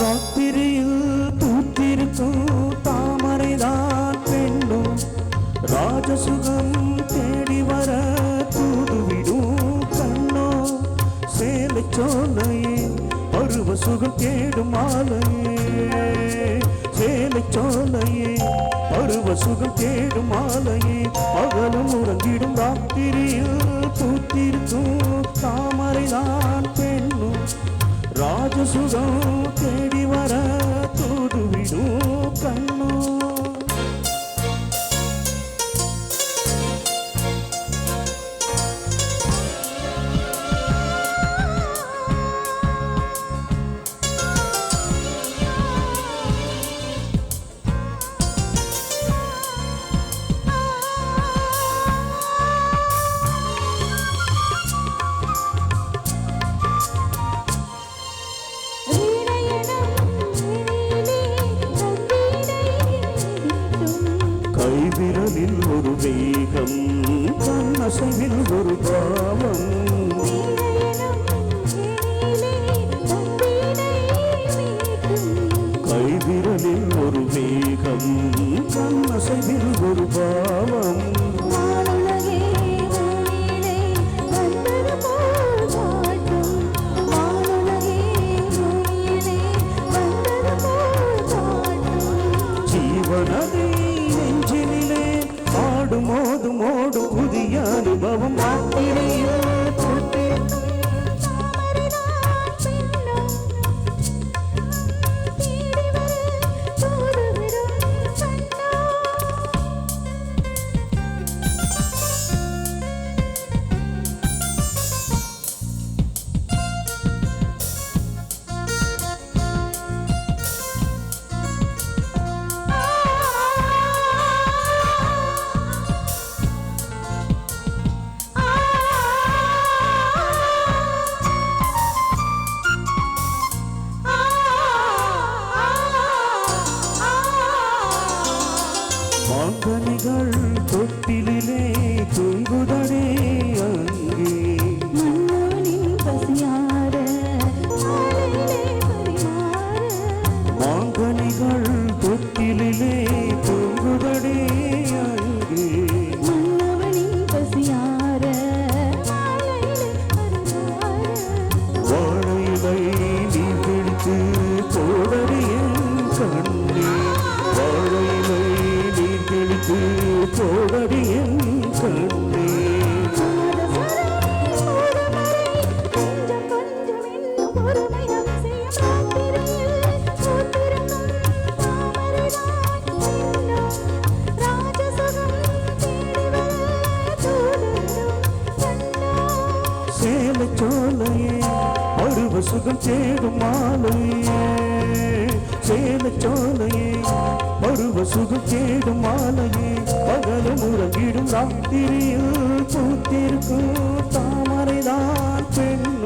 ராத்திரியில் பூத்திருக்கும் தாமரைதான் பெண்ணும். ராஜசுகம் தேடி வர தூதுவிடும் கண்ணோ சேலை சோலையே பருவ சுகம் தேடும் மாலையே. சேலை சோலையே பருவ சுகம் தேடும் மாலையே. பகலும் உறங்கிடும் ராத்திரியில் பூத்திருக்கும் தாமரைதான் பெண்ணும் ராஜசுகம் தேடி வர தூதுவிடும் விரலில் ஒரு வேகம் தன்னசைவில் ஒரு பாவம். கைவிரலில் ஒரு வேகம் தன்னசைவில் ஒரு பாவம். ஜீவனது மோடு புதிய அனுபவம் மாத்திரையே மாங்கனிகள் தொட்டிலே தூங்குதடே அங்கே. மாங்கனிகள் தொட்டிலே தூங்குதடே அங்கே. வாழையிலை நீ பிடித்து போடறியன் கண்ணே பருவ சுகம் தேடும் மாலையே சேலை சோலையே பருவ சுகம் தேடும் மாலையே பகலும் உறங்கிடும் ராத்திரியில் பூத்திருக்கும் தாமரைதான் பெண்.